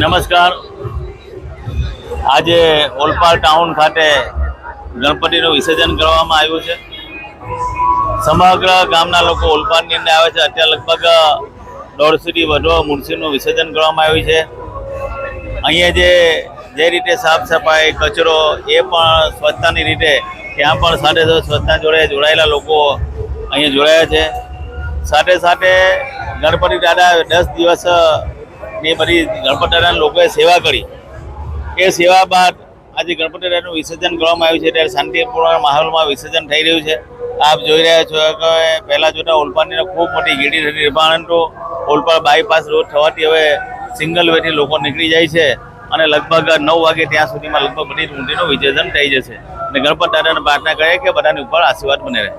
નમસ્કાર. આજે ઓલપાડ ટાઉન ખાતે ગણપતિનું વિસર્જન કરવામાં આવ્યું છે. સમગ્ર ગામના લોકો ઓલપાડની અંદર આવે છે. અત્યારે લગભગ દોઢસોથી વધુ મૂર્તિનું વિસર્જન કરવામાં આવ્યું છે. અહીંયા જે જે રીતે સાફ સફાઈ, કચરો એ પણ સ્વચ્છતાની રીતે ત્યાં પણ સાથે સાથે સ્વચ્છતા જોડે જોડાયેલા લોકો અહીંયા જોડાયા છે. સાથે સાથે ગણપતિ દાદા દસ દિવસની બધી ગણપતિ દાદાના લોકોએ સેવા કરી. એ સેવા બાદ આજે ગણપતિ દાદાનું વિસર્જન કરવામાં આવ્યું છે. ત્યારે શાંતિપૂર્ણ માહોલમાં વિસર્જન થઈ રહ્યું છે. આપ જોઈ રહ્યા છો કે પહેલાં જોતા ઓલપાડની ખૂબ મોટી ગીડી થતી પરંતુ ઓલપાડ બાયપાસ રોડ થવાથી હવે સિંગલ વેથી લોકો નીકળી જાય છે અને લગભગ નવ વાગે ત્યાં સુધીમાં લગભગ બધી ઊંડીનું વિસર્જન થઈ જશે. અને ગણપતિ દાદાને પ્રાર્થના કરે કે બધાની ઉપર આશીર્વાદ બને રહે.